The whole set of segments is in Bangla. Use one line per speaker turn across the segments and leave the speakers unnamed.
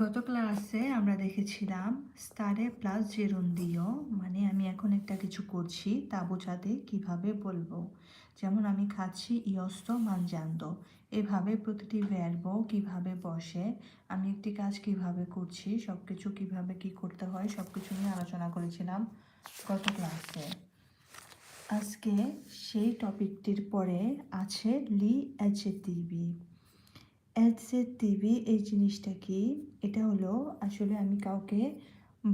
গত ক্লাসে আমরা দেখেছিলাম স্টারে প্লাস জেরুন্দিও মানে আমি এখন একটা কিছু করছি, তা বোঝাতে কীভাবে বলব? যেমন আমি খাচ্ছি ইয়স্ত মানজান্দ এভাবে প্রতিটি ভ্যারব কীভাবে বসে? আমি একটি কাজ কীভাবে করছি? সব কিছু কীভাবে কী করতে হয়? সব কিছু নিয়ে আলোচনা করেছিলাম গত ক্লাসে আজকে সেই টপিকটির পরে আছে লি টিভি অ্যাডসের টিভি এই জিনিসটা কি? এটা হলো আসলে আমি কাউকে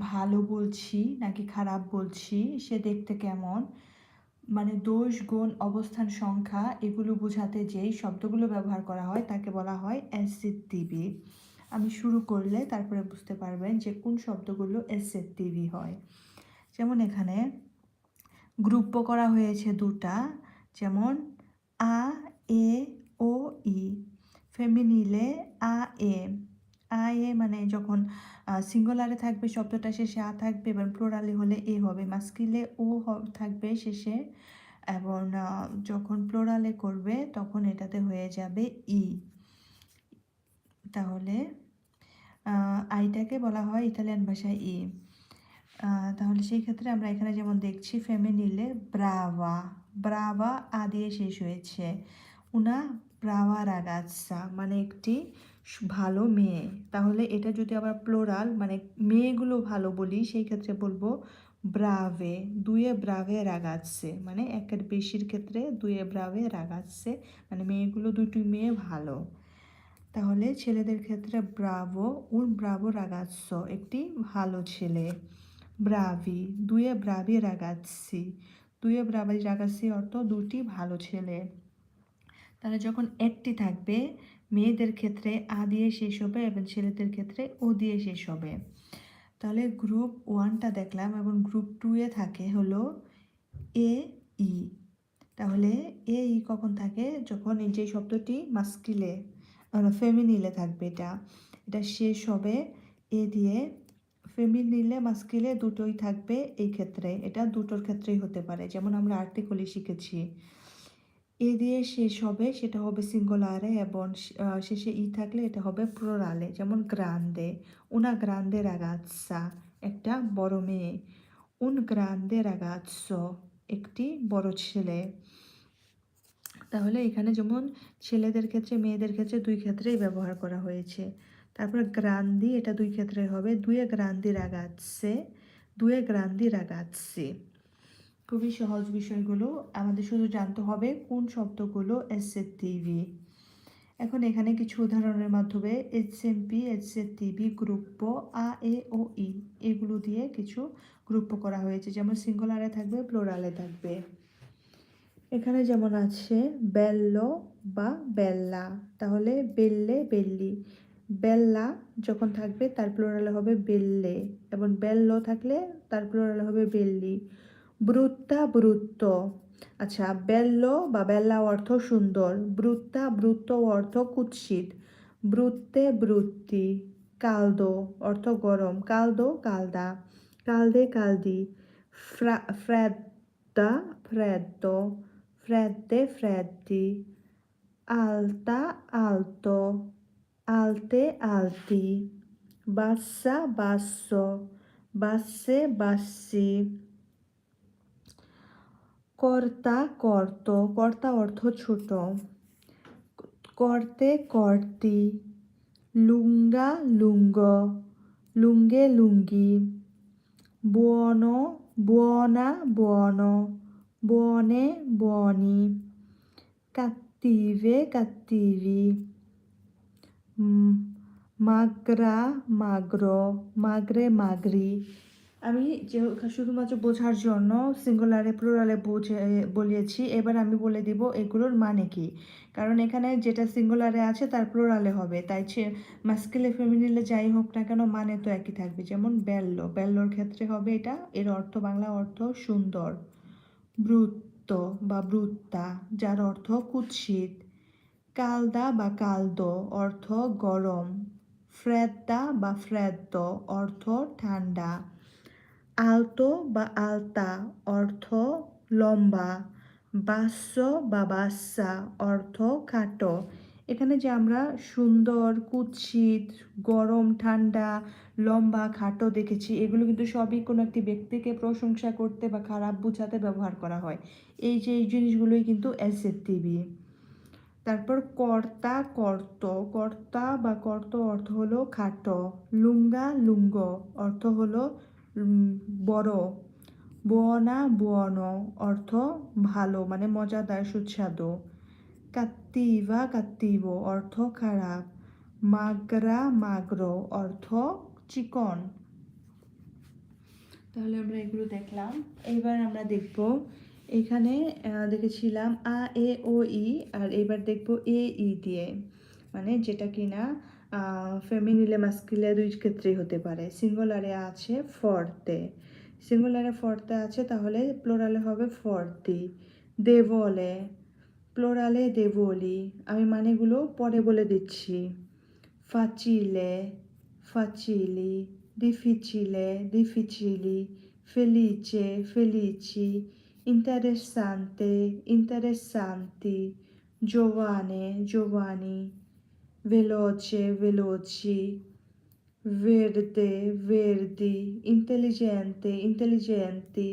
ভালো বলছি নাকি খারাপ বলছি, সে দেখতে কেমন? মানে দোষ, গুণ, অবস্থান, সংখ্যা এগুলো বোঝাতে যেই শব্দগুলো ব্যবহার করা হয় তাকে বলা হয় অ্যাসিড টিভি আমি শুরু করলে তারপরে বুঝতে পারবেন যে কোন শব্দগুলো অ্যাসিড টিভি হয়। যেমন এখানে গ্রুপ করা হয়েছে দুটা, যেমন আ, এ, ও, ই। ফেমিনিলে আ, এ। আ, এ মানে যখন সিঙ্গুলারে থাকবে শব্দটা শেষে আ থাকবে এবং প্লোরালে হলে এ হবে, মাস্কিলে ও থাকবে শেষে। এবং যখন প্লোরালে করবে তখন এটাতে হয়ে যাবে ই। তাহলে আইটাকে বলা হয় ইতালিয়ান ভাষায় ই। তাহলে সেই ক্ষেত্রে আমরা এখানে যেমন দেখছি ফেমিনিলে ব্রাভা। ব্রাভা আ দিয়ে শেষ হয়েছে। উনা ব্রাভা রাগাচ্ছা মানে একটি ভালো মেয়ে। তাহলে এটা যদি আবার প্লোরাল মানে মেয়েগুলো ভালো বলি, সেই ক্ষেত্রে বলব ব্রাভে, দুয়ে ব্রাভে রাগাচ্ছে মানে একের বেশির ক্ষেত্রে দুয়ে ব্রাভে রাগাচ্ছে মানে মেয়েগুলো দুটি মেয়ে ভালো। তাহলে ছেলেদের ক্ষেত্রে ব্রাভো উন ব্রাভো রাগাচ্ছ একটি ভালো ছেলে। ব্রাভি, দুয়ে ব্রাভি রাগাচ্ছি দুয়ে ব্রাভি রাগাচ্ছি অর্থ দুটি ভালো ছেলে। তাহলে যখন একটি থাকবে, মেয়েদের ক্ষেত্রে আ দিয়ে শেষ হবে এবং ছেলেদের ক্ষেত্রে ও দিয়ে শেষ হবে। তাহলে গ্রুপ ওয়ানটা দেখলাম এবং গ্রুপ টু এ থাকে হলো এ ই তাহলে এ ই কখন থাকে? যখন এই যে শব্দটি মাস্কিলে ফেমিনিলে থাকবে এটা এটা শেষ হবে এ দিয়ে। ফেমিনিলে মাস্কিলে দুটোই থাকবে এই ক্ষেত্রে, এটা দুটোর ক্ষেত্রেই হতে পারে। যেমন আমরা আর্টিকলি শিখেছি। এ দিয়ে শেষ হবে, সেটা হবে সিঙ্গলারে এবং শেষে ই থাকলে এটা হবে প্রোরালে যেমন গ্রান্দে উনা গ্রান্দে রাগাচ্ছা একটা বড় মেয়ে উন গ্রান্দে রাগাচ্ছ একটি বড় ছেলে। তাহলে এখানে যেমন ছেলেদের ক্ষেত্রে, মেয়েদের ক্ষেত্রে দুই ক্ষেত্রেই ব্যবহার করা হয়েছে। তারপর গ্রান্দি এটা দুই ক্ষেত্রে হবে, দুয়ে গ্রান্দি রাগাচ্ছে দুয়ে গ্রান্দি রাগাচ্ছে খুবই সহজ বিষয়গুলো। আমাদের শুধু জানতে হবে কোন শব্দগুলো এসের টিভি এখন এখানে কিছু উদাহরণের মাধ্যমে এইচ এম পি এইচ এর টিভি গ্রুপ আ এ ও ই এগুলো দিয়ে কিছু গ্রুপ করা হয়েছে। যেমন সিঙ্গুলারে থাকবে প্লোরালে থাকবে। এখানে যেমন আছে বেল্লো বা বেল্লা তাহলে বেল্লে বেল্লি বেল্লা যখন থাকবে, তার প্লোরালে হবে বেল্লে এবং বেল্লো থাকলে, তার প্লোরালে হবে বেল্লি ব্রুত্তা ব্রুত্ত আচ্ছা বেল্ল বা বেল্লা অর্থ সুন্দর। ব্রুত্তা ব্রুত্ত অর্থ কুৎসিত। ব্রুত্তে ব্রুত্তি কালদো অর্থ গরম। কালদো কালদা কালদে কালদি ফ্রা ফ্রেদ্দা ফ্রেদ্দো ফ্রেদ্দে ফ্রেদ্দি আলতা আলতো আলতে আলতি বাসা বাস্য বাসে বাসি কর্তা কর্ত, কর্তা অর্থ ছোট। করতে কর্তি, লুঙ্গা লুঙ্গ, লুঙ্গে লুঙ্গি। বন, বনা বন, বনে বনি। cattive cattivi মাগরা মাগ্র, মাগরে মাগরি। আমি যে শুধুমাত্র বোঝার জন্য সিঙ্গুলারে প্লুরালে বুঝে, বলিয়েছি, এবার আমি বলে দিব এগুলোর মানে কি। কারণ এখানে যেটা সিঙ্গুলারে আছে, তার প্লুরালে হবে। তাই মাস্কিলে ফেমিনিলে যাই হোক না কেন মানে তো একই থাকবে। যেমন বেল্লো, বেল্লোর ক্ষেত্রে হবে এটা। এর অর্থ, বাংলা অর্থ সুন্দর ব্রুত্ত বা ব্রুত্তা, যার অর্থ কুৎসিত, কালদা বা কালদো, অর্থ গরম, ফ্রেদ্দা বা ফ্রেদ্দ, অর্থ ঠান্ডা। আলতো বা আলতা অর্থ লম্বা, বাস্য বা বাচ্চা অর্থ খাটো। এখানে যে আমরা সুন্দর, কুৎসিত, গরম, ঠান্ডা, লম্বা, খাটো দেখেছি, এগুলো কিন্তু সবই কোনো একটি ব্যক্তিকে প্রশংসা করতে বা খারাপ বোঝাতে ব্যবহার করা হয়। এই যে এই জিনিসগুলোই কিন্তু অ্যাসেটিভি তারপর কর্তা, কর্ত। কর্তা বা কর্ত অর্থ হলো খাটো। লুঙ্গা, লুঙ্গ অর্থ হলো বড়। বুয়না বুয়নো অর্থ ভালো মানে মজাদার, সুস্বাদু। কাত্তিভা কাত্তিবো অর্থ খারাপ। মাগরা মাগ্রো অর্থ চিকন। তাহলে আমরা এগুলো দেখলাম। এইবার আমরা দেখব, এখানে দেখেছিলাম আ, এ, ও, ই, আর এবার দেখব এ, ই, দিয়ে। মানে যেটা কিনা ফেমিনিলে মাস্কিলে দুই ক্ষেত্রেই হতে পারে। সিঙ্গুলারে আছে ফরতে সিঙ্গুলারে ফরতে আছে, তাহলে প্লোরালে হবে ফরতি দেবলে প্লোরালে দেবলি আমি মানেগুলো পরে বলে দিচ্ছি। ফাচিলে ফাচিলি ডিফিচিলে ডিফিচিলি ফেলিচে ফেলিচি ইন্টারেস্ট শান্তে ইন্টারেস্ট ইন্টারেসান্তি জোয়ানে জোয়ানি veloce, veloci, verde, verdi, intelligente, intelligenti,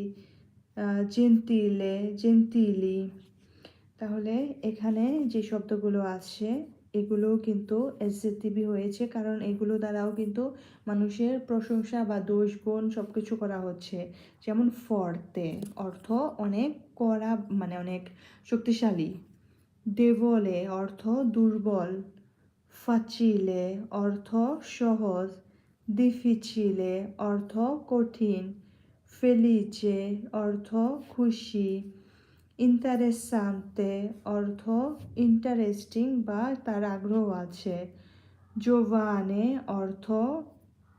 আহ, gentile, gentili. তাহলে এখানে যে শব্দগুলো আছে এগুলো কিন্তু এসজেটিভি হয়েছে কারণ এগুলো দ্বারাও কিন্তু মানুষের প্রশংসা বা দোষ গুণ সব কিছু করা হচ্ছে। যেমন ফর্তে অর্থ অনেক কড়া মানে অনেক শক্তিশালী। দেবলে অর্থ দুর্বল। ফাচিলে অর্থ সহজ ডিফিচিলে অর্থ কঠিন ফেলিচে অর্থ খুশি ইন্টারেসান্তে অর্থ ইন্টারেস্টিং বা তার আগ্রহ আছে জোভানে অর্থ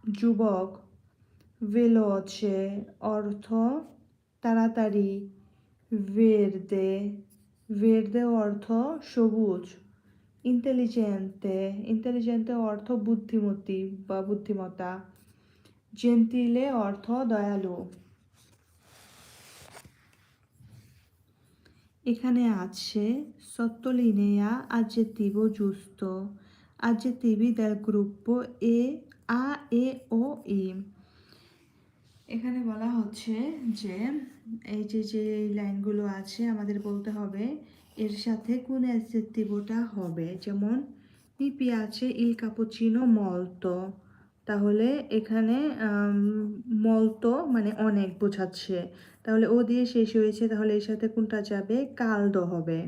যুবক ভেলোচে অর্থ তাড়াতাড়ি ভেরদে ভেরদে অর্থ সবুজ। intelligente, intelligente অর্থ বুদ্ধিমতী বা বুদ্ধিমতা জেন্টিলে অর্থ দয়ালু। এখানে আছে সত্তলিনেয়া আজেতিব জুস্ত আজেতিবি দেল গ্রুপ এ আ এ ও ইম এখানে বলা হচ্ছে যে, এই যে যে লাইনগুলো আছে, আমাদের বলতে হবে, এর সাথে কোন অ্যাডজেক্টিভটা হবে? যেমন, পিপি আছে, ইল কাপুচিনো মলতো। তাহলে এখানে মলতো মানে অনেক বোঝাচ্ছে। তাহলে ও দিয়ে শেষ হয়েছে, তাহলে এর সাথে কোনটা যাবে? কালদো হবে।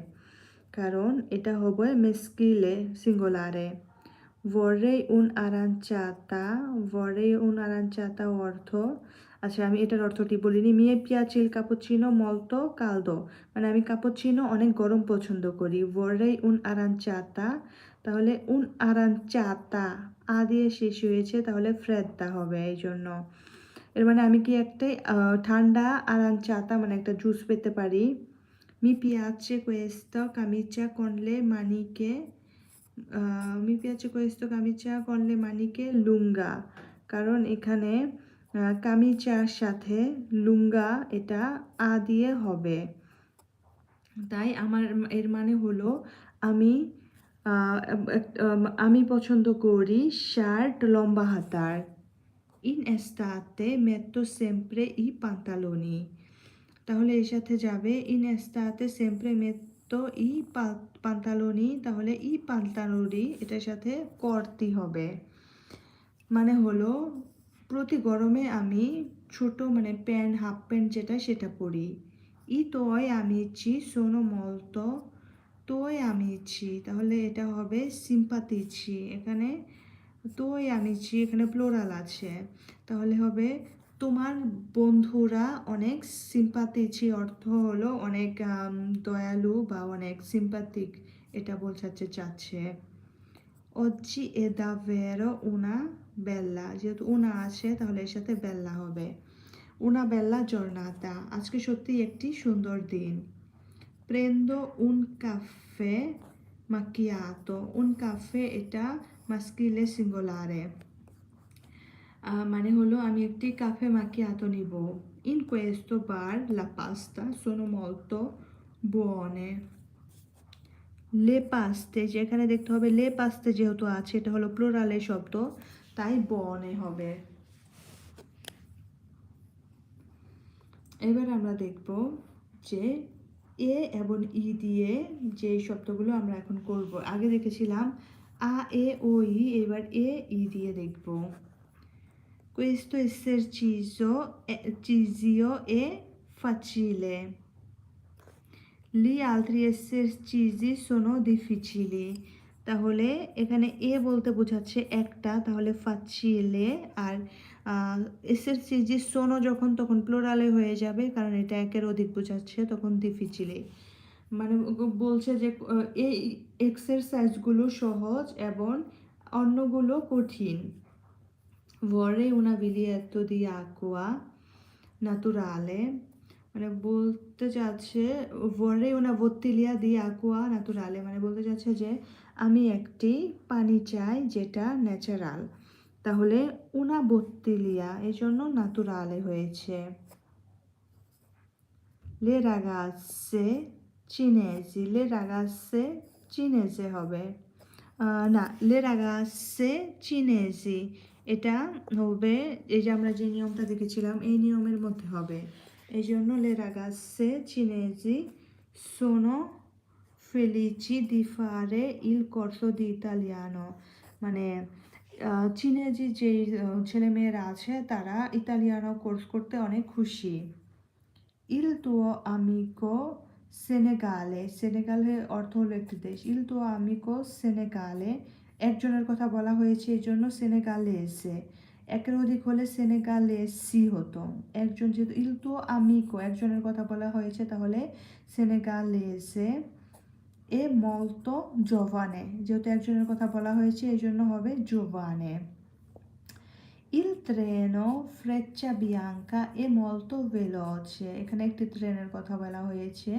কারণ এটা হবে মেস্কিলে, সিঙ্গুলারে। Vorrei un aranciata vorrei un aranciata অর্থ আচ্ছা আমি এটার অর্থটি বলিনি মিয়ে পিয়াচিল কাপুচিনো মলতো কালদো মানে আমি কাপুচিনো অনেক গরম পছন্দ করি vorrei un aranciata তাহলে un aranciata আ দিয়ে শেষ হয়েছে তাহলে ফ্রেদ্দা হবে এই জন্য এর মানে আমি কি একটা আহ, ঠান্ডা আরাঞ্চাতা মানে একটা জুস পেতে পারি মি পিয়াচে questo camicia con le আমি পেয়েছি কয়েস্তো কামিচা করলে মানিকে লুঙ্গা। কারণ এখানে কামিচার সাথে লুঙ্গা এটা আ দিয়ে হবে। তাই আমার এর মানে হলো, আমি আমি পছন্দ করি শার্ট লম্বা হাতার। ইন এস্তাতে মেতো সেম্প্রে ই পান্তালোনি। তাহলে এর সাথে যাবে, ইন এস্তাতে সেম্প্রে মেতো i pa- pantaloni তাহলে ই pantaloni এটার সাথে করতে হবে। মানে হলো, প্রতি গরমে আমি ছোট মানে প্যান্ট হাফ প্যান্ট যেটা সেটা পরি ই তোয় আমিছি সোনো মলতো, তোয় আমিছি তাহলে এটা হবে সিম্পাতিছি এখানে তোই আমিছি এখানে প্লোরাল আছে। তাহলে হবে তোমার বন্ধুরা অনেক সিম্পাতিছি অর্থ হলো অনেক দয়ালু বা অনেক সিম্পাতিক এটা বোঝাতে চাচ্ছে oggi è davvero উনা বেল্লা, যেহেতু উনা আছে, তাহলে এর সাথে বেল্লা হবে। una bella giornata আজকে সত্যি একটি সুন্দর দিন। prendo un caffè macchiato উন কাফে এটা মাস্কিলে সিঙ্গুলারে। মানে হলো আমি একটি কাফে macchiato নিব। In questo বার la pasta, sono molto buone. লে পাস্তে যেখানে দেখতে হবে লে পাস্তে যেহেতু আছে, এটা হলো প্লোরালে শব্দ, তাই বনে হবে। এবার আমরা দেখব যে এ এবং ই দিয়ে যে শব্দগুলো আমরা এখন করব। আগে দেখেছিলাম আ, এ, ও, ই, এবার এ, ই দিয়ে দেখব। Questo esercizio esercizio è facile. Gli altri esercizi sono difficili. তাহলে এখানে এ বলতে বোঝাচ্ছে একটা তাহলে ফাচিলে আর এসেরসিজি সোনো যখন তখন প্লোরালে হয়ে যাবে কারণ এটা একের অধিক বোঝাচ্ছে তখন ডিফিচিলে মানে বলছে যে এই এক্সারসাইজগুলো সহজ এবং অন্যগুলো কঠিন vorrei una biglietto di acqua naturale. মানে বলতে চাচ্ছে ভরে ওনা বোতলিয়া দিয়ে আকুয়া নাতুরালে মানে বলতে চাচ্ছে যে আমি একটি পানি চাই যেটা ন্যাচারাল তাহলে উনা বোতলিয়া এই জন্য নাতুরালে হয়েছে লে রাগাসে চিনেজি লে রাগাসে চিনেজে হবে না লে রাগাসে চিনেজি এটা হবে এই যে আমরা যে নিয়মটা দেখেছিলাম এই নিয়মের মধ্যে হবে। এই জন্য cinesi sono felici di fare il corso di italiano মানে আহ, চীনে যে যেই ছেলে মেয়েরা আছে তারা ইতালিয়ানো কোর্স করতে অনেক খুশি। Il tuo amico সেনেগালে সেনেগালের অর্থ হলো একটি দেশ। ইল তুও আমিকো সেনেগালে একজনের কথা বলা হয়েছে এই জন্য সেনেগালে এসে। একের অধিক হলে সেনেগালে সি হতো। একজন যেহেতু ইল তুও আমিকো, একজনের কথা বলা হয়েছে, তাহলে সেনেগালে এসে এ মলতো জোভানে। যেহেতু একজনের কথা বলা হয়েছে এই জন্য হবে জোভানে। Il treno Freccia Bianca è molto veloce এখানে একটি ট্রেনের কথা বলা হয়েছে।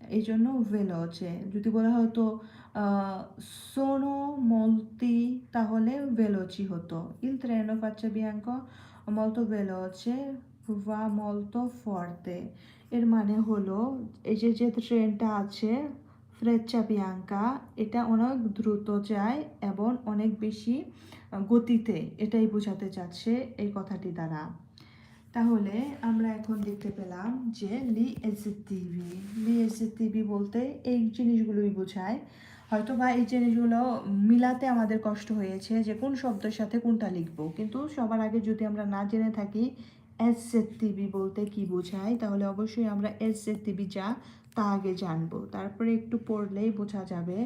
এই জন্য veloce, যদি বলা হতো সোনো মলতি তাহলে veloci হতো। Treno Freccia Bianca è molto veloce, va molto forte এর মানে হলো, এই যে যে ট্রেনটা আছে ফ্রেচ্চা বিয়াঙ্কা এটা অনেক দ্রুত যায় এবং অনেক বেশি গতিতে। এটাই বোঝাতে চাচ্ছে এই কথাটি দ্বারা। তাহলে আমরা এখন দেখতে পেলাম যে লি এসিটিভি লি এসিটিভি বলতে এই জিনিসগুলোই বোঝায়। হয়তো বা এই জিনিসগুলো মিলাতে আমাদের কষ্ট হয়েছে যে কোন শব্দের সাথে কোনটা লিখব। কিন্তু সবার আগে যদি আমরা না জেনে থাকি এস টিভি বলতে কি বোঝায়, তাহলে অবশ্যই আমরা এস টিভি যা তা আগে জানব। তারপরে একটু পড়লেই বোঝা যাবে